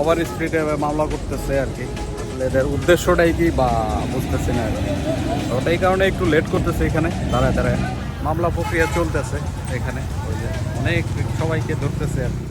Over স্পিডে মামলা করতেছে আর কি। এদের উদ্দেশ্যটাই কি বা বুঝতেছি না আর কি। এই কারণে একটু লেট করতেছে এখানে। দাঁড়ায় দাঁড়ায়। মামলা প্রক্রিয়া চলতেছে এখানে। ওই যে অনেক সবাইকে ধরতেছে আর কি।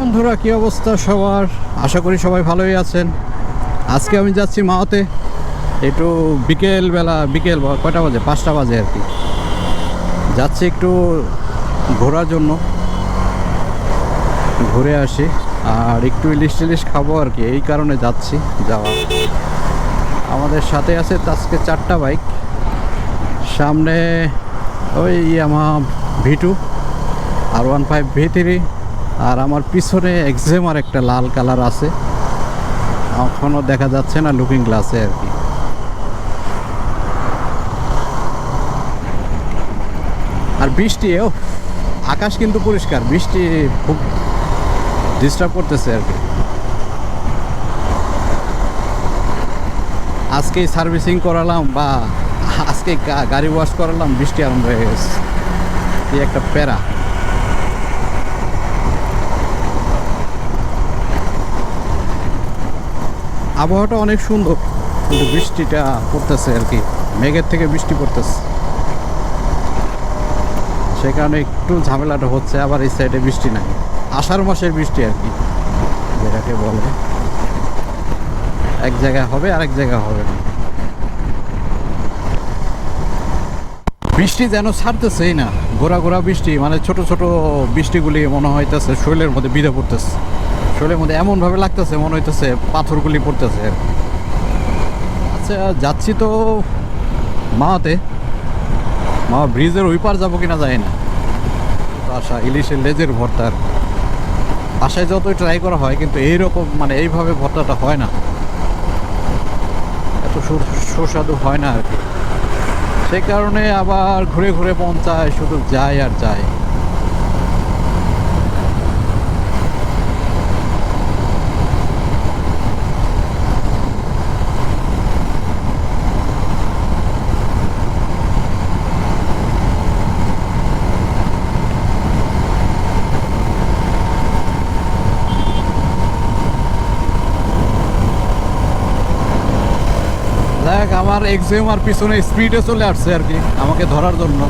বন্ধুরা, কি অবস্থা সবার? আশা করি সবাই ভালোই আছেন। আজকে আমি যাচ্ছি মাওতে, একটু বিকেল বেলা, বিকেল কয়টা বাজে? পাঁচটা বাজে আর কি। যাচ্ছি একটু ঘোরার জন্য। ঘুরে আসি, আর একটু ইলিশ টিলিশ খাব আর কি, এই কারণে যাচ্ছি যাওয়া। আমাদের সাথে আছে আজকে চারটা বাইক। সামনে ওই Yamaha V two, R one five V three. আর আমার পিছনে এক্সেমার একটা লাল কালার আছে। এখনও দেখা যাচ্ছে না লুকিং গ্লাসে আর কি। আর বৃষ্টি ও আকাশ কিন্তু পরিষ্কার, বৃষ্টি খুব ডিস্টার্ব করতেছে আর কি। আজকেই সার্ভিসিং করালাম বা আজকে গাড়ি ওয়াশ করালাম, বৃষ্টি আরম্ভ হয়ে গেছে। একটা প্যারা। আবহাওয়াটা অনেক সুন্দর, কিন্তু বৃষ্টিটা পড়তেছে আর কি। মেঘের থেকে বৃষ্টি পড়তেছে। সে কারণে একটু ঝামেলাটা হচ্ছে, আবার এই সাইডে বৃষ্টি নাই। আষাঢ় মাসের বৃষ্টি আর কি, যেটাকে বলে। এক জায়গায় হবে, আরেক জায়গায় হবে না। বৃষ্টি যেন ছাড়তেছেই না গোড়া গোড়া বৃষ্টি মানে ছোট ছোট বৃষ্টিগুলি মনে হইতেছে শরীরের মধ্যে বিধে পড়তেছে। শরীরের মধ্যে এমনভাবে লাগতেছে, মনে হইতেছে পাথরগুলি পড়তেছে আচ্ছা যাচ্ছি তো মাতে মা ব্রিজের ওই পার যাব কিনা যায় না। আশা, ইলিশের লেজের ভর্তার বাসায় যতই ট্রাই করা হয়, কিন্তু এইরকম মানে এইভাবে ভর্তাটা হয় না। এত সুস্বাদু হয় না আর কি। সেই কারণে আবার ঘুরে ঘুরে মন চায় শুধু যায় আর যায় দেখ আমার এক্সিম আর পিছনে স্পিডে চলে আসছে আর কি আমাকে ধরার জন্য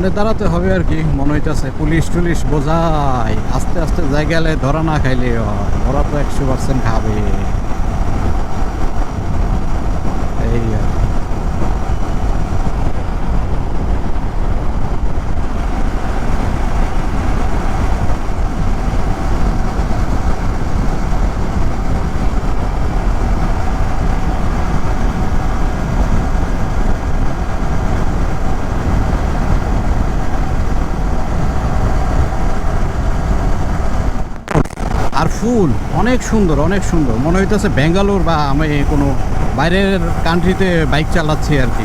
সামনে দাঁড়াতে হবে আর কি, মনে হইতেছে পুলিশ টুলিশ বোঝায়, আস্তে আস্তে জায়গালে গেলে ধরা না খাইলে। ওরা তো একশো পার্সেন্ট খাবে এই আর কি। আর ফুল, অনেক সুন্দর অনেক সুন্দর। মনে হইতেছে ব্যাঙ্গালোর বা আমি কোনো বাইরের কান্ট্রিতে বাইক চালাচ্ছি আর কি।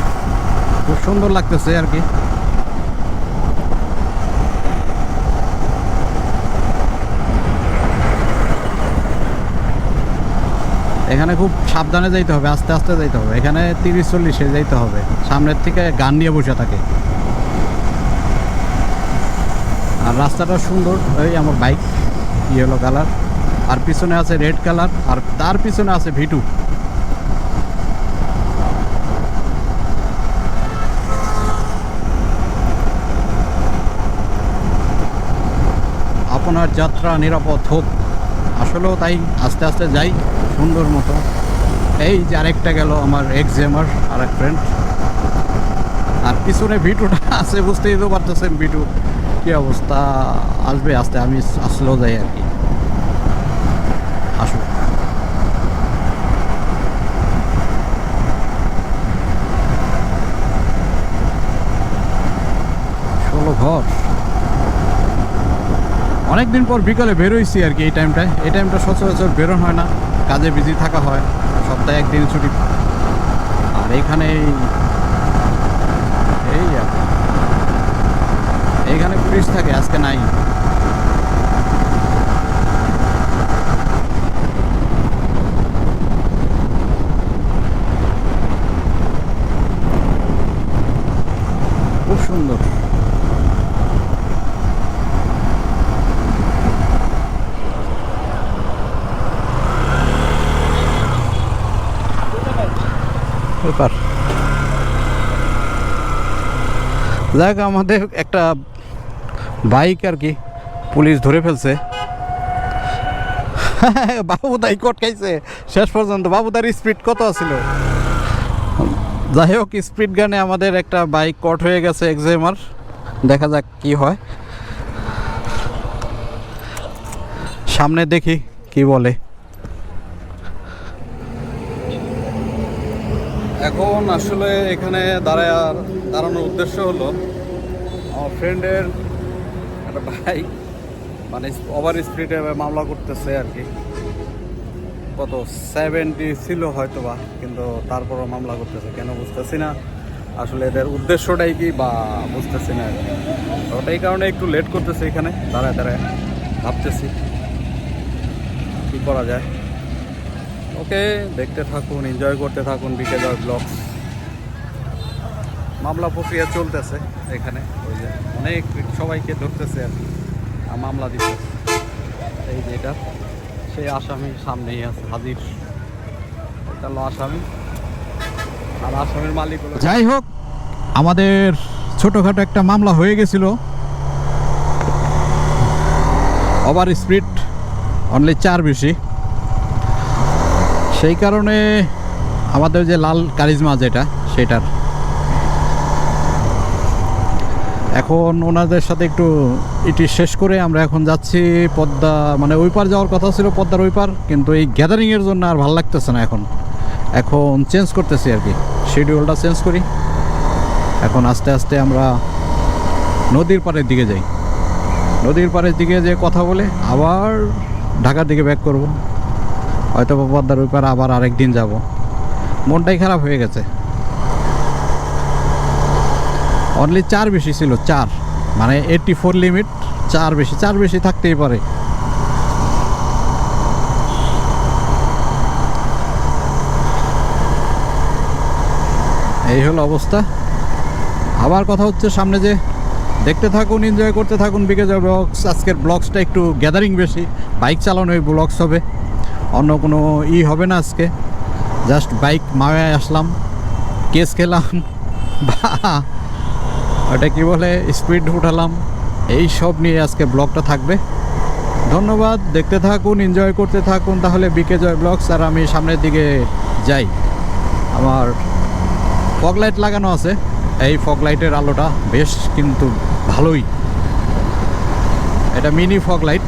খুব সুন্দর লাগতেছে আর কি। এখানে খুব সাবধানে যাইতে হবে, আস্তে আস্তে যাইতে হবে। এখানে তিরিশ চল্লিশে যাইতে হবে। সামনের থেকে গান নিয়ে বসে থাকে। আর রাস্তাটা সুন্দর ওই আমার বাইক ইয়েলো কালার আর পিছনে আছে রেড কালার আর তার পিছনে আছে ভিটু আপনার যাত্রা নিরাপদ হোক। আসলেও তাই, আস্তে আস্তে যাই, সুন্দর মতো। এই যে আরেকটা গেল আমার এক্সেমার আর এক ফ্রেন্ড আর পিছনে ভিটুটা আছে, বুঝতেই তো পারতেছেন ভিটু কি অবস্থা। আসবে আস্তে, আমি আসলেও যাই আর কি। অনেকদিন পর বিকালে বেরোইছি আর কি এই টাইমটায় এই টাইমটা সচরাচর বেরোনো হয় না, কাজে বিজি থাকা হয়, সপ্তাহে একদিন ছুটি। আর এইখানে এই-। এইখানে পুলিশ থাকে, আজকে নাই। খুব সুন্দর। ব্যাপার। যাক আমাদের একটা বাইক আর কি পুলিশ ধরে ফেলছে। বাবু তাই কটকাইছে। শেষ পর্যন্ত বাবু তার স্পিড কত ছিল যাই হোক স্পিড গানে আমাদের একটা বাইক কট হয়ে গেছে এক্সেমার দেখা যাক কি হয়। সামনে দেখি কি বলে। এখন আসলে এখানে দাঁড়ায় দাঁড়ানোর উদ্দেশ্য হলো, আমার ফ্রেন্ডের একটা ভাই মানে ওভার স্পিডে মামলা করতেছে আর কি। কত সেভেন্টি ছিল হয়তো বা কিন্তু তারপরও মামলা করতেছে। কেন বুঝতেছি না। আসলে এদের উদ্দেশ্যটাই কি বা বুঝতেছি না আর ওটাই কারণে একটু লেট করতেছে এখানে। দাঁড়ায় দাঁড়ায় ভাবতেছি কী করা যায়। ওকে, দেখতে থাকুন এনজয় করতে থাকুন বিকেদার ব্লগস মামলা প্রক্রিয়া চলতেছে এখানে, ওই যে অনেক সবাইকে ধরতেছে আর কি মামলা দিচ্ছে। এই যে এটা সেই আসামি সামনেই আছে, হাজির। এটা আসামি। আর আসামির মালিক যাই হোক, আমাদের ছোটোখাটো একটা মামলা হয়ে গেছিল। ওভার স্পিড অনলি চার বেশি। সেই কারণে আমাদের যে লাল কারিজমা যেটা, সেটার। এখন ওনাদের সাথে একটু এটি শেষ করে আমরা এখন যাচ্ছি পদ্মা মানে ওই পার যাওয়ার কথা ছিল পদ্মার ওই পার, কিন্তু এই গ্যাদারিংয়ের জন্য আর ভালো লাগতেছে না এখন। এখন চেঞ্জ করতেছি আর কি শিডিউলটা চেঞ্জ করি। এখন আস্তে আস্তে আমরা নদীর পাড়ের দিকে যাই। নদীর পাড়ের দিকে যে কথা বলে আবার ঢাকার দিকে ব্যাক করব। হয়তো পদ্মার ওই আবার আরেক দিন যাব। মনটাই খারাপ হয়ে গেছে। অনলি চার বেশি ছিল, চার। মানে এইটটি ফোর লিমিট চার বেশি চার বেশি থাকতেই পারে। এই হলো অবস্থা। আবার কথা হচ্ছে সামনে যে দেখতে থাকুন এনজয় করতে থাকুন বিকেজ ব্লগস। আজকের ব্লগসটা একটু গ্যাদারিং বেশি, বাইক চালানোই ব্লগস হবে। অন্য কোনো ই হবে না আজকে। জাস্ট বাইক মায়ে আসলাম, কেস খেলাম, বা ওটা কি বলে স্পিড উঠালাম, এই সব নিয়ে আজকে ব্লগটা থাকবে। ধন্যবাদ, দেখতে থাকুন এনজয় করতে থাকুন, তাহলে বিকে জয় ব্লগস আর আমি সামনের দিকে যাই। আমার ফগ লাইট লাগানো আছে, এই ফগ লাইটের আলোটা বেশ কিন্তু ভালোই। এটা mini fog light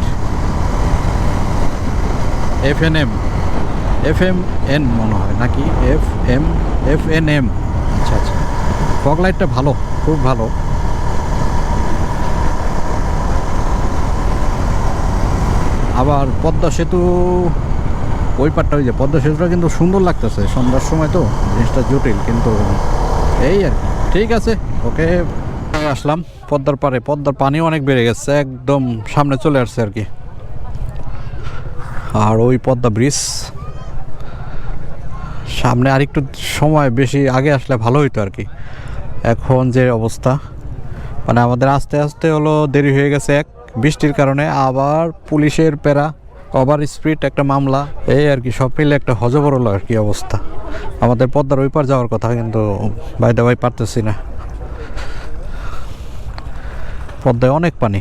F N M F M N মনে হয়, নাকি? F M F N M আচ্ছা আচ্ছা। ফগ লাইটটা ভালো, খুব ভালো। আবার পদ্মা সেতু, ওই পারটা ওই যে পদ্মা সেতুটা কিন্তু সুন্দর লাগতেছে সন্ধ্যার সময় তো, জিনিসটা জটিল, কিন্তু এই আর কি। ঠিক আছে, ওকে, আসলাম। পদ্মার পারে, পদ্মার পানি অনেক বেড়ে গেছে, একদম সামনে চলে আসছে আর কি। আর ওই পদ্মা ব্রিজ। সামনে আরেকটু সময় বেশি আগে আসলে ভালো হইতো আর কি। এখন যে অবস্থা মানে আমাদের আস্তে আস্তে হলো দেরি হয়ে গেছে এক বৃষ্টির কারণে। আবার পুলিশের পেরা ওভার স্পিড একটা মামলা, এই আর কি সব মিলে একটা হজবরল আর কি অবস্থা। আমাদের পদ্মার ওই পার যাওয়ার কথা কিন্তু বাইদা ভাই পারতেছি না। পদ্মায় অনেক পানি।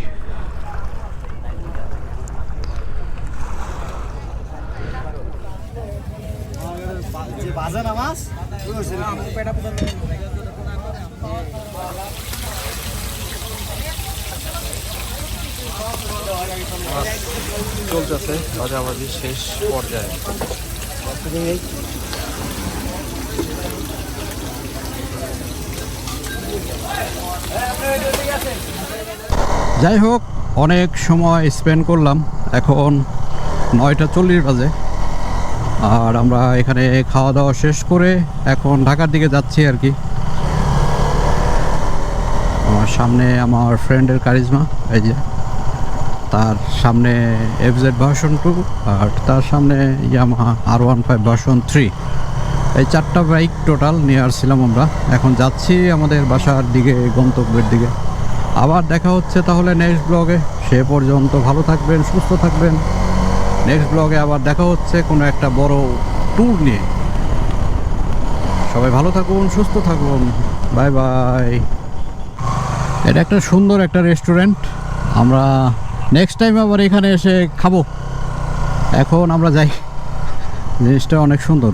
চলতেছে ভাজাভাজি শেষ পর্যায়ে। যাই হোক অনেক সময় স্পেন্ড করলাম। এখন নয়টা চল্লিশ বাজে। আর আমরা এখানে খাওয়া দাওয়া শেষ করে এখন ঢাকার দিকে যাচ্ছি আর কি। আমার সামনে আমার ফ্রেন্ডের কারিজমা এই যে তার সামনে এফজেড ভার্সন টু আর তার সামনে Yamaha R one five version three এই চারটা বাইক টোটাল নিয়ে আসছিলাম আমরা। এখন যাচ্ছি আমাদের বাসার দিকে, গন্তব্যের দিকে। আবার দেখা হচ্ছে তাহলে নেক্সট ব্লগে সে পর্যন্ত ভালো থাকবেন, সুস্থ থাকবেন। নেক্সট ব্লগে আবার দেখা হচ্ছে কোনো একটা বড় ট্যুর নিয়ে। সবাই ভালো থাকুন, সুস্থ থাকুন। বাই বাই এটা একটা সুন্দর একটা রেস্টুরেন্ট আমরা নেক্সট টাইম আবার এখানে এসে খাব। এখন আমরা যাই। জিনিসটা অনেক সুন্দর।